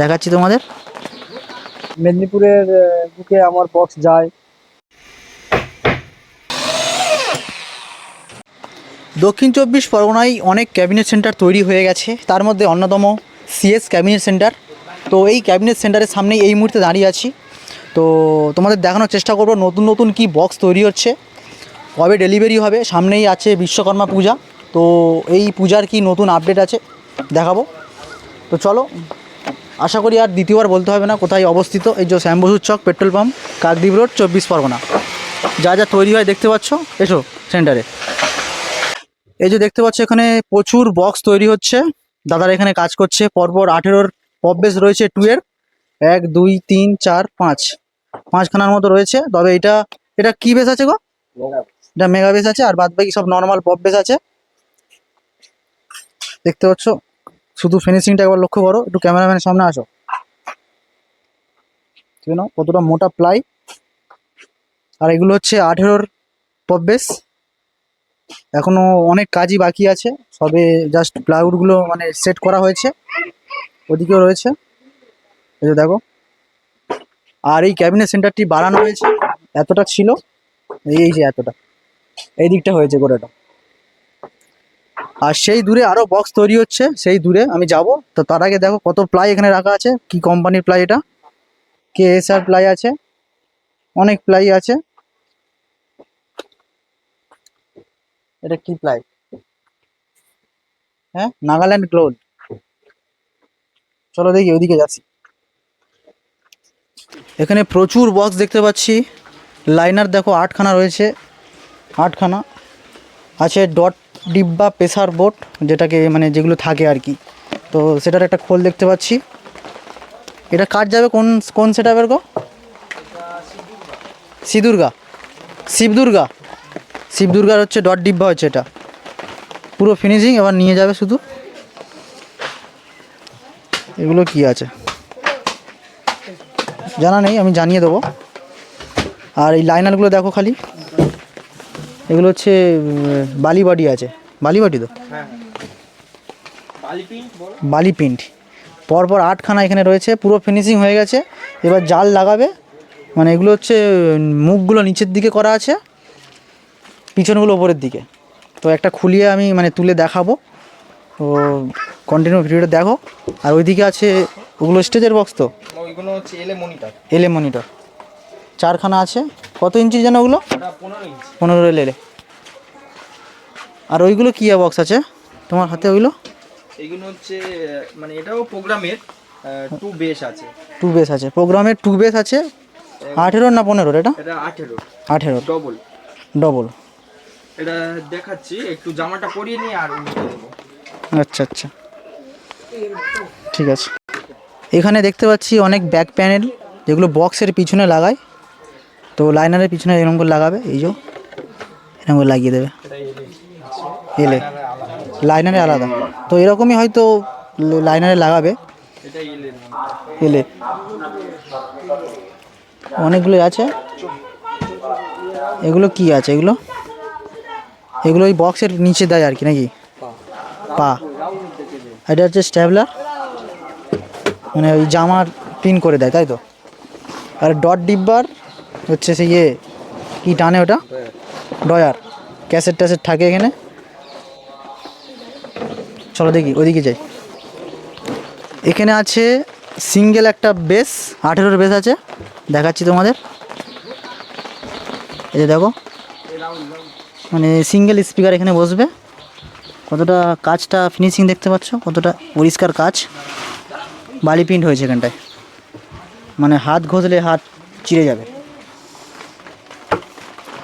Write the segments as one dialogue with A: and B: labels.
A: দেখাচ্ছি তোমাদের।
B: মেদিনীপুরের বুকে আমার বক্স যায়।
A: দক্ষিণ চব্বিশ পরগনায় অনেক ক্যাবিনেট সেন্টার তৈরি হয়ে গেছে। তার মধ্যে অন্যতম সিএস ক্যাবিনেট সেন্টার তো এই ক্যাবিনেট সেন্টারের সামনেই এই মুহূর্তে দাঁড়িয়ে আছি। তো তোমাদের দেখানোর চেষ্টা করব নতুন নতুন কি বক্স তৈরি হচ্ছে কবে ডেলিভারি হবে সামনেই আছে বিশ্বকর্মা পূজা। তো এই পূজার কি নতুন আপডেট আছে দেখাবো। তো চলো আশা করি আর দ্বিতীয়বার বলতে হবে না, কোথায় অবস্থিত এই যে শ্যাম বসুর Chak petrol pump, Kakdwip road, চব্বিশ পরগনা। যা যা তৈরি হয় দেখতে পাচ্ছ, এসো সেন্টারে। এই যে দেখতে পাচ্ছ এখানে প্রচুর বক্স তৈরি হচ্ছে, দাদারা এখানে কাজ করছে, পরপর আঠেরোর পববেস রয়েছে টু এর। এক, দুই, তিন, চার, পাঁচ। পাঁচখানার মতো রয়েছে, তবে এটা এটা কি বেস আছে গো? এটা মেগা বেস আছে, আর বাদ বাকি সব নর্মাল পপ বেস আছে। দেখতে পাচ্ছ? শুধু ফিনিশিংটা একবার লক্ষ্য করো, একটু ক্যামেরাম্যানের সামনে আসো। ঠিক না কতটা মোটা প্লাই আর এগুলো হচ্ছে আঠেরোর পপ বেস এখনও অনেক কাজই বাকি আছে, সবে জাস্ট প্লাইউডগুলো মানে সেট করা হয়েছে। ওদিকেও রয়েছে। এই যে দেখো। আর এই ক্যাবিনেট সেন্টারটি বাড়ানো হয়েছে, এতটা ছিল। এই যে এতটা। এই দিকটা হয়েছে গোটাটা আর সেই দূরে আরও বক্স তৈরি হচ্ছে, সেই দূরে আমি যাব। তো তার আগে দেখো কত প্লাই এখানে রাখা আছে, কি কোম্পানির প্লাই এটা? কে এস আর প্লাই আছে, অনেক প্লাই আছে। এটা কি প্লাই হ্যাঁ নাগাল্যান্ড ক্লোথ চলো দেখি, ওইদিকে যাচ্ছি। এখানে প্রচুর বক্স দেখতে পাচ্ছি। লাইনার দেখো আটখানা রয়েছে, আটখানা। আছে ডট ডিব্বা প্রেসার বোট, যেটাকে মানে যেগুলো থাকে আর কি। তো সেটার একটা খোল দেখতে পাচ্ছি। এটা কাট যাবে? কোন কোন সেটা গো? শ্রীদুর্গা শিবদুর্গা। শিবদুর্গার হচ্ছে ডট ডিব্বা হচ্ছে এটা। পুরো ফিনিশিং এবার নিয়ে যাবে শুধু। এগুলো কি আছে? জানা নেই, আমি জানিয়ে দেবো। আর এই লাইনারগুলো দেখো খালি। এগুলো হচ্ছে বালি বডি আছে। বালি বডি তো বালি। প্রিন্ট পরপর আটখানা এখানে রয়েছে পুরো ফিনিশিং হয়ে গেছে। এবার জাল লাগাবে। মানে এগুলো হচ্ছে মুখগুলো নিচের দিকে করা আছে পিছনগুলো ওপরের দিকে। তো একটা খুলিয়ে আমি মানে তুলে দেখাবো। তো কন্টিনিউ ভিডিওটা দেখো। আর ওইদিকে আছে ওগুলো স্টেজের বক্স তো?
B: ওইগুলো হচ্ছে এলে মনিটর
A: এলে মনিটর চারখানা আছে। কত ইঞ্চি যেন ওগুলো?
B: পনেরো ইঞ্চি
A: পনেরো এলে আর ওইগুলো কী বক্স আছে? তোমার হাতে ওইগুলো?
B: এইগুলো হচ্ছে মানে এটাও প্রোগ্রামের টু বেস আছে।
A: টু বেস আছে। প্রোগ্রামের টু বেস আছে। আঠেরোর না পনেরোর এটা?
B: এটা আঠেরো।
A: আঠেরোর
B: ডবল
A: ডবল
B: এটা দেখাচ্ছি একটু জামাটা পরিয়ে নিয়ে আর
A: আচ্ছা আচ্ছা। ঠিক আছে। এখানে দেখতে পাচ্ছি অনেক ব্যাক প্যানেল যেগুলো বক্সের পিছনে লাগায়। তো লাইনারের পিছনে এরকম করে লাগাবে এই যে। এরকম করে লাগিয়ে দেবে। এলে। লাইনারে আলাদা। তো এরকমই হয়তো লাইনারে লাগাবে।
B: এলে।
A: অনেকগুলো আছে। এগুলো কি আছে এগুলো? এগুলো ওই বক্সের নিচে দেয় আর কি, নাকি? পা। এটা হচ্ছে স্ট্যাবলার। মানে ওই জামার পিন করে দেয়, তাই তো? আর ডট ডিব্বার হচ্ছে সে ইয়ে কি টানে ওটা? ডয়ার ক্যাসেট ট্যাসেট থাকে এখানে। চলো দেখি, ওইদিকে যাই। এখানে আছে সিঙ্গেল একটা বেস, আঠেরোর বেস আছে। দেখাচ্ছি তোমাদের। এই যে দেখো মানে সিঙ্গেল স্পিকার এখানে বসবে। কতটা কাজটা ফিনিশিং দেখতে পাচ্ছ? কতটা পরিষ্কার কাজ। বালি প্রিন্ট হয়েছে এখানটায়। মানে হাত ঘষলে হাত চিড়ে যাবে।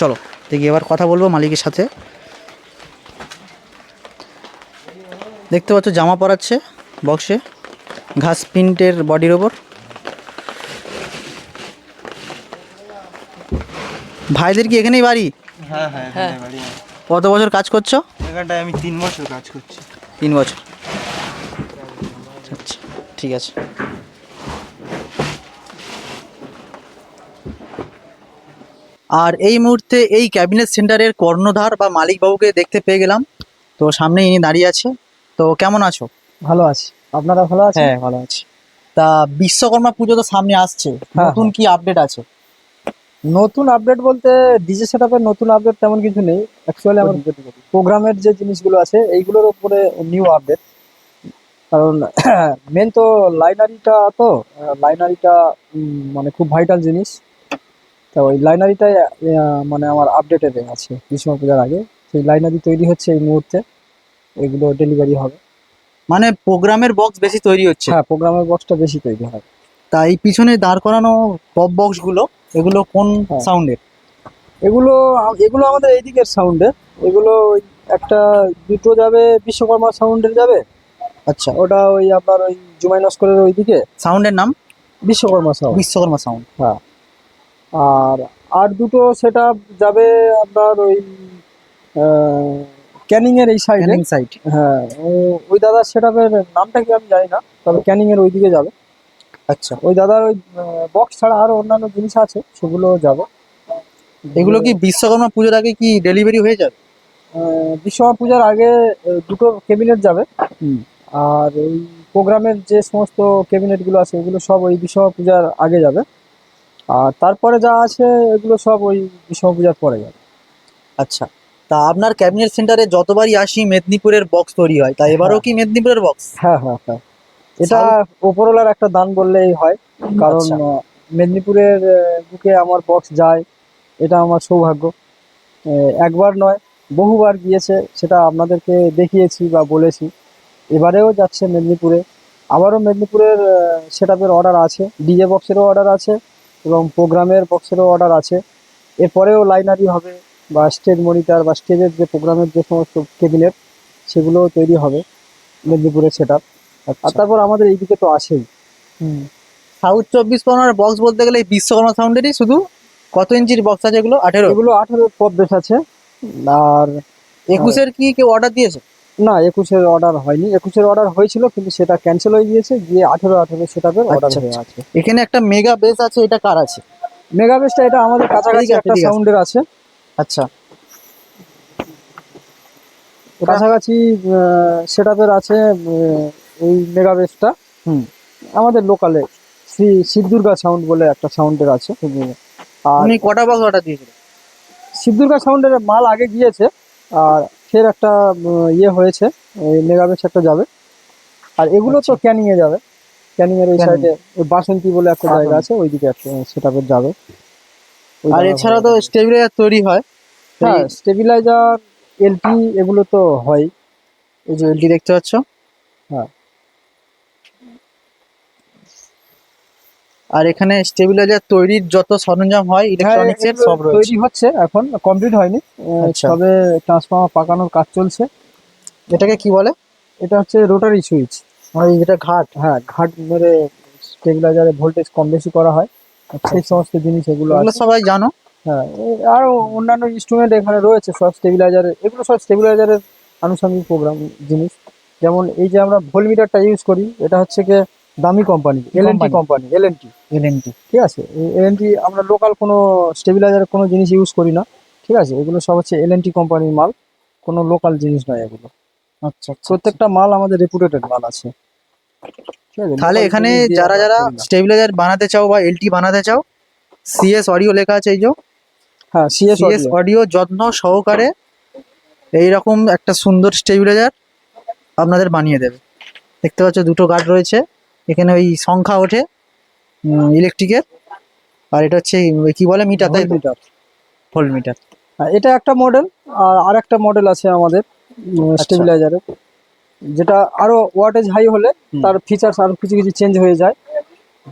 A: চলো, দেখি এবার কথা বলব মালিকের সাথে। দেখতে পাচ্ছ জামা পরাচ্ছে বক্সে ঘাস প্রিন্টের বডির ওপর। ভাইদের কি এখানেই বাড়ি?
B: হ্যাঁ হ্যাঁ বাড়ি
A: কত বছর কাজ করছ?
B: এখানটায় আমি তিন বছর কাজ করছি।
A: তিন বছর। আচ্ছা ঠিক আছে। আর এই মুহূর্তে এই ক্যাবিনেট সেন্টারের কর্ণধার বা মালিকবাবুকে দেখতে পেয়ে গেলাম। তো সামনে ইনি দাঁড়িয়ে আছে। তো কেমন আছো?
B: ভালো আছি। আপনারা ভালো আছেন?
A: হ্যাঁ ভালো আছি। তা বিশ্বকর্মা পুজো তো সামনে আসছে।
C: হ্যাঁ,
A: নতুন কি আপডেট আছে?
C: নতুন আপডেট বলতে ডিজে সেটআপের নতুন আপডেট তেমন কিছু নেই। অ্যাকচুয়ালি আমার প্রোগ্রামের যে জিনিসগুলো আছে এইগুলোর উপরে নিউ আপডেট কারণ মেন তো লাইনারিটা তো লাইনারিটা মানে খুব ভাইটাল জিনিস। তো ওই লাইনারিটাই মানে আমার আপডেটেড আছে। গ্রীষ্ম পূজার আগে। সেই লাইনারি তৈরি হচ্ছে এই মুহূর্তে। এগুলো ডেলিভারি হবে।
A: মানে প্রোগ্রামের বক্স বেশি তৈরি হচ্ছে?
C: হ্যাঁ প্রোগ্রামের বক্সটা বেশি তৈরি হয়।
A: তা এই পিছনে দাঁড় করানো পপ বক্সগুলো এগুলো কোন
C: হ্যাঁ।
A: সাউন্ডের
C: এগুলো এগুলো আমাদের এইদিকের সাউন্ডের এগুলো একটা দুটো যাবে বিশ্বকর্মা সাউন্ডের যাবে।
A: আচ্ছা।
C: ওটা ওই আপনার ওই জুমাই নস্করের ওইদিকে।
A: সাউন্ডের নাম?
C: বিশ্বকর্মা সাউন্ড
A: বিশ্বকর্মা সাউন্ড হ্যাঁ।
C: আর আর দুটো সেটা যাবে আপনার ওই ক্যানিং এর এই সাইডে
A: ক্যানিং সাইড
C: হ্যাঁ ওই দাদার সেটআপের নামটা কি আমি জানি না তবে ক্যানিং এর ওইদিকে যাবে।
A: আচ্ছা।
C: ওই দাদার ওই বক্স ছাড়া আরও অন্যান্য জিনিস আছে সেগুলো যাবে।
A: এগুলো কি বিশ্বকর্মা পুজোর আগে কি ডেলিভারি হয়ে যাবে?
C: বিশ্বকর্মা পূজার আগে দুটো ক্যাবিনেট যাবে। আর এই প্রোগ্রামের যে সমস্ত ক্যাবিনেটগুলো আছে এগুলো সব ওই বিশ্বকর্মা পূজার আগে যাবে। আর তারপরে যা আছে এগুলো সব ওই বিশ্বকর্মা পূজার পরে যাবে।
A: আচ্ছা। তা আপনার ক্যাবিনেট সেন্টারে যতবারই আসি মেদিনীপুরের বক্স তৈরি হয় তা এবারও কি মেদিনীপুরের বক্স
C: হ্যাঁ হ্যাঁ হ্যাঁ। এটা ওপরওয়ালার একটা দান বললেই হয় কারণ
A: আচ্ছা।
C: মেদিনীপুরের বুকে আমার বক্স যায় এটা আমার সৌভাগ্য। একবার নয় বহুবার গিয়েছে সেটা আপনাদেরকে দেখিয়েছি বা বলেছি। এবারেও যাচ্ছে মেদিনীপুরে। আবারও মেদিনীপুরের সেট আপের অর্ডার আছে ডিজে বক্সেরও অর্ডার আছে এবং প্রোগ্রামের বক্সেরও অর্ডার আছে। এরপরেও লাইনারি হবে বা স্টেজ মনিটর বা স্টেজের যে প্রোগ্রামের যে সমস্ত কেবিনেট সেগুলোও তৈরি হবে মেদিনীপুরের সেট আপ আর তারপর আমাদের এইদিকে তো আছেই
A: সাউথ চব্বিশ পরগনার বক্স বলতে গেলে এই বিশ্বকর্মা সাউন্ডেরই শুধু কত ইঞ্চির বক্স আছে এগুলো? আঠেরো?
C: এগুলো আঠেরো পদ বেশ আছে। আর
A: একুশের কি কেউ অর্ডার দিয়েছে?
C: না একুশের অর্ডার হয়নি। একুশের অর্ডার হয়েছিল কিন্তু সেটা ক্যান্সেল হয়ে গিয়েছে। গিয়ে আঠেরো আঠেরো সেটাপের অর্ডার
A: আচ্ছা,
C: হয়ে আছে।
A: এখানে একটা মেগা বেস আছে এটা কার আছে?
C: মেগাবেসটা এটা আমাদের কাছাকাছি একটা সাউন্ডের আছে।
A: আচ্ছা।
C: কাছাকাছি সেটাপের আছে এই মেগাবেসটা
A: হুম।
C: আমাদের লোকালে শ্রী শিবদুর্গা সাউন্ড বলে একটা সাউন্ডের আছে। আর
A: আপনি কটা বক্স অর্ডার দিয়েছিলেন
C: শিবদুর্গা সাউন্ডের মাল আগে গিয়েছে আর ফের একটা ইয়ে হয়েছে এই মেগাবেস একটা যাবে। আর এগুলো তো ক্যানিং এ যাবে। ক্যানিং। এর ওই। সাইডে ওই বাসন্তী বলে একটা জায়গা আছে ওইদিকে একটা সেটাপের যাবে।
A: আর এছাড়া তো স্টেবিলাইজার তৈরি হয়।
C: হ্যাঁ স্টেবিলাইজার এলটি এগুলো তো হয়।
A: এই যে এলটি দেখতে পাচ্ছ?
C: হ্যাঁ।
A: আর এখানে স্টেবিলাইজার তৈরির যত সরঞ্জাম হয় ইলেকট্রনিক্স এর
C: হ্যাঁ,
A: সব রয়েছে।
C: তৈরি হচ্ছে এখন কমপ্লিট হয়নি।
A: আচ্ছা।
C: তবে ট্রান্সফর্মার পাকানোর কাজ চলছে।
A: এটাকে কি বলে?
C: এটা হচ্ছে রোটারি সুইচ
A: মানে যেটা ঘাট।
C: হ্যাঁ ঘাট মেরে স্টেবিলাইজারে ভোল্টেজ কম বেশি করা হয়। সেই সমস্ত জিনিস এগুলো
A: সবাই জানো?
C: হ্যাঁ আরও অন্যান্য ইনস্ট্রুমেন্ট এখানে রয়েছে সব স্টেবিলাইজারের এগুলো সব স্টেবিলাইজারের আনুষঙ্গিক প্রোগ্রাম জিনিস। যেমন এই যে আমরা ভোলমিটারটা ইউজ করি এটা হচ্ছে কি দামি company L N T company L N T
A: L N T
C: ঠিক আছে? এল এন টি আমরা লোকাল কোনো স্টেবিলাইজারের কোনো জিনিস ইউজ করি না। ঠিক আছে? এগুলো সব হচ্ছে এল এন টি কোম্পানির মাল। কোনো লোকাল জিনিস নয় এগুলো।
A: আচ্ছা আচ্ছা।
C: প্রত্যেকটা মাল আমাদের রেপুটেটেড মাল আছে।
A: তাহলে এখানে যারা যারা স্টেবিলাইজার বানাতে চাও বা এলটি বানাতে চাও সিএস অডিও লেখা আছে এই যে।
C: হ্যাঁ সিএস
A: সিএস অডিও যত্ন সহকারে এইরকম একটা সুন্দর স্টেবিলাইজার আপনাদের বানিয়ে দেবে। দেখতে পাচ্ছ দুটো গার্ড রয়েছে এখানে ওই সংখ্যা ওঠে ইলেকট্রিকের আর এটা হচ্ছে কি বলে মিটার তাই
C: মিটার
A: ভোল্ট মিটার
C: এটা একটা মডেল আর আরেকটা মডেল আছে আমাদের। স্টেবিলাইজারের যেটা আরও ওয়াটেজ হাই হলে তার ফিচার্স আরও কিছু কিছু চেঞ্জ হয়ে যায়।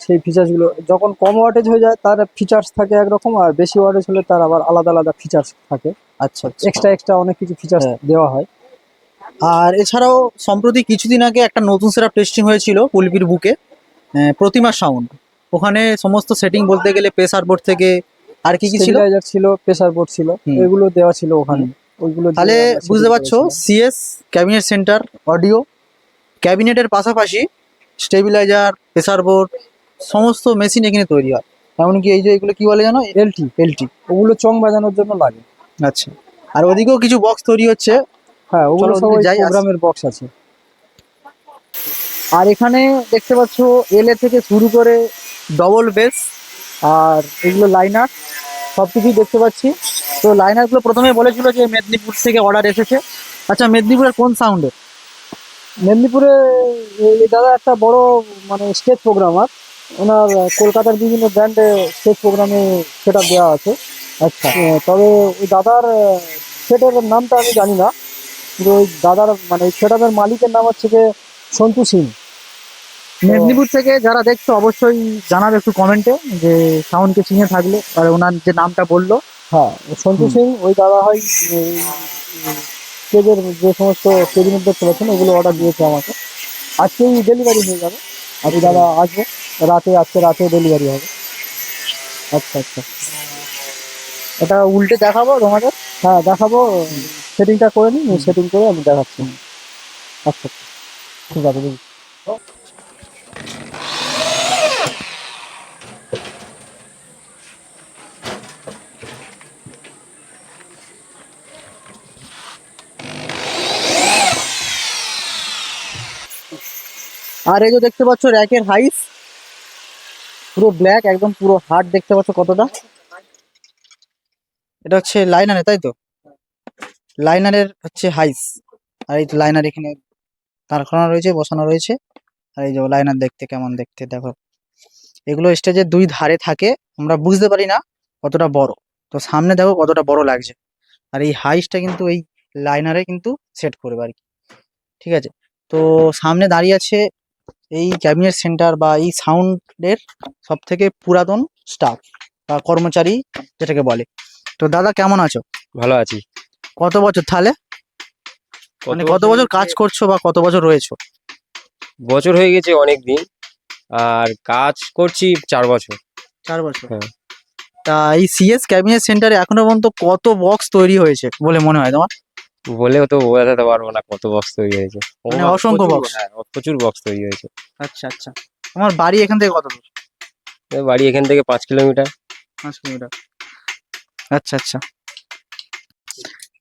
C: সেই ফিচার্সগুলো যখন কম ওয়াটেজ হয়ে যায় তার ফিচার্স থাকে একরকম আর বেশি ওয়াটেজ হলে তার আবার আলাদা আলাদা ফিচার্স থাকে।
A: আচ্ছা আচ্ছা।
C: এক্সট্রা এক্সট্রা অনেক কিছু ফিচার্স
A: হ্যাঁ।
C: দেওয়া হয়।
A: আর এছাড়াও সম্প্রতি কিছুদিন আগে একটা নতুন সেটআপ টেস্টিং হয়েছিল পুলপির বুকে প্রতিমা সাউন্ড ওখানে সমস্ত সেটিং বলতে গেলে প্রেসার বোর্ড থেকে আর কি কি ছিল?
C: ছিল প্রেসার বোর্ড ছিল এগুলো দেওয়া ছিল ওখানে। ওইগুলো
A: তাহলে বুঝতে পারছ সিএস ক্যাবিনেট সেন্টার অডিও ক্যাবিনেটের পাশাপাশি স্টেবিলাইজার প্রেসার বোর্ড সমস্ত মেশিন এখানে তৈরি হয়। এমনকি এই যে এগুলো কি বলে জানো?
C: এলটি
A: এলটি
C: ওগুলো চং বাজানোর জন্য লাগে।
A: আচ্ছা। আর ওদিকেও কিছু বক্স তৈরি হচ্ছে।
C: হ্যাঁ ওগুলো সব। প্রোগ্রামের বক্স আছে।
A: আর এখানে দেখতে পাচ্ছ এলে থেকে শুরু করে ডবল বেস আর এগুলো লাইনার সব কিছুই দেখতে পাচ্ছি। তো লাইনারগুলো প্রথমে বলেছিল যে মেদিনীপুর থেকে অর্ডার এসেছে। আচ্ছা মেদিনীপুরের কোন সাউন্ডে
C: মেদিনীপুরে দাদা একটা বড় মানে স্টেজ প্রোগ্রাম আর ওনার কলকাতার বিভিন্ন ব্র্যান্ডে স্টেজ প্রোগ্রামে সেট দেওয়া আছে।
A: আচ্ছা।
C: তবে ওই দাদার সেটের নামটা আমি জানি না। কিন্তু ওই দাদার মানে সেট মালিকের নাম হচ্ছে যে সন্তু সিং।
A: মেদিনীপুর থেকে যারা দেখছ অবশ্যই জানাবে একটু কমেন্টে যে সাউন্ডকে চিনে থাকলে আর ওনার যে নামটা বলল।
C: হ্যাঁ সন্তু সিং ওই দাদা হয় স্টেজের যে সমস্ত কেবিনেট দেখতে পাচ্ছেন ওগুলো অর্ডার দিয়েছে আমাকে। আজকেই ডেলিভারি হয়ে যাবে। আমি দাদা আসব রাতে আজকে রাতে ডেলিভারি হবে।
A: আচ্ছা আচ্ছা। এটা উল্টে দেখাবো তোমাদের
C: হ্যাঁ দেখাবো। সেটিংটা করে নিই সেটিং করে আমি দেখাচ্ছি। আচ্ছা আচ্ছা। ঠিক আছে
A: আর এই যে দেখতে পাচ্ছ র্যাকের হাইস পুরো ব্ল্যাক একদম পুরো হার্ড দেখতে পাচ্ছ কতটা। এটা হচ্ছে লাইনারে তাই তো? লাইনারের হচ্ছে হাইস আর এই লাইনার এখানে কারখানা রয়েছে, বসানো রয়েছে। আর এই যে লাইনার দেখতে কেমন দেখতে, দেখো। এগুলো স্টেজের দুই ধারে থাকে, আমরা বুঝতে পারি না কতটা বড়। তো সামনে দেখো কতটা বড় লাগছে। আর এই হাইসটা কিন্তু এই লাইনারে কিন্তু সেট করবে আর কি। ঠিক আছে? তো সামনে দাঁড়িয়ে আছে এই ক্যাবিনেট সেন্টার বা এই সাউন্ডের সব থেকে পুরাতন স্টাফ বা কর্মচারী যেটাকে বলে। তো দাদা কেমন আছো?
D: ভালো আছি।
A: কত বছর তাহলে? মানে কত বছর কাজ করছ বা কত বছর রয়েছো?
D: বছর হয়ে গেছে অনেক দিন আর কাজ করছি চার বছর।
A: চার বছর।
D: হ্যাঁ।
A: তা এই সিএস ক্যাবিনেট সেন্টারে এখনও পর্যন্ত কত বক্স তৈরি হয়েছে বলে মনে হয় তোমার?
D: বলেও তো বোঝাতে পারব না কত বক্স তৈরি হয়েছে।
A: মানে অসংখ্য box?
D: হ্যাঁ প্রচুর বক্স তৈরি হয়েছে।
A: আচ্ছা আচ্ছা। তোমার বাড়ি এখান থেকে কত দূর?
D: বাড়ি এখান থেকে পাঁচ কিলোমিটার।
A: পাঁচ কিলোমিটার। আচ্ছা আচ্ছা।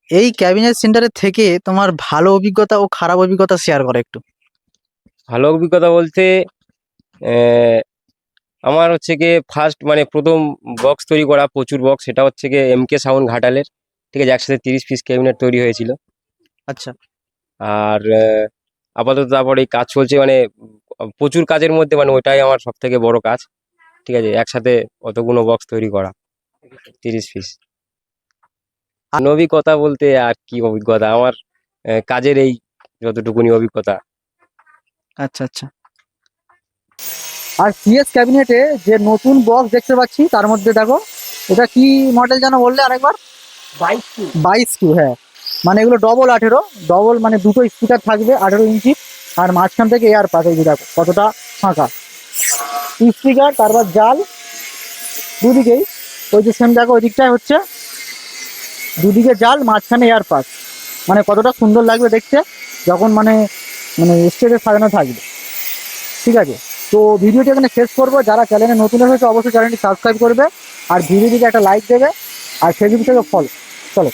A: এই ক্যাবিনেট সেন্টারের থেকে তোমার ভালো অভিজ্ঞতা ও খারাপ অভিজ্ঞতা শেয়ার করো একটু।
D: ভালো অভিজ্ঞতা বলতে আমার হচ্ছে গিয়ে ফার্স্ট মানে প্রথম বক্স তৈরি করা প্রচুর বক্স সেটা হচ্ছে গিয়ে এম কে সাউন্ড ঘাটালের। ঠিক আছে একসাথে তিরিশ পিস ক্যাবিনেট তৈরি হয়েছিল।
A: আচ্ছা।
D: আর আপাতত তারপরে এই কাজ চলছে মানে প্রচুর কাজের মধ্যে মানে ওইটাই আমার সব থেকে বড় কাজ। ঠিক আছে একসাথে অতগুলো বক্স তৈরি করা তিরিশ পিস অভিজ্ঞতা বলতে আর কি অভিজ্ঞতা? আমার কাজের এই যতটুকুনি অভিজ্ঞতা।
A: আচ্ছা আচ্ছা। আর সিএস ক্যাবিনেটে যে নতুন বক্স দেখতে পাচ্ছি তার মধ্যে দেখো এটা কি মডেল যেন বললে আরেকবার? বাইশ কিউ হ্যাঁ। মানে এগুলো ডবল আঠেরো ডবল মানে দুটো স্পিকার থাকবে আঠেরো ইঞ্চি, আর মাঝখান থেকে এয়ার পাস এই দেখো, কতটা ফাঁকা। স্পিকার তারপর জাল, দুদিকেই। ওই যে সেম দেখো, ওই দিকটাই হচ্ছে দুদিকে জাল, মাঝখানে এয়ার পাস মানে কতটা সুন্দর লাগবে দেখতে, যখন মানে মানে স্টেজে সাজানো থাকবে। ঠিক আছে? তো ভিডিওটি এখানে শেষ করব। যারা চ্যানেলে নতুন হয়েছে অবশ্যই চ্যানেলটি সাবস্ক্রাইব করবে। আর ভিডিওটিকে একটা লাইক দেবে। আর ফেসবুক থেকে ফল চলো।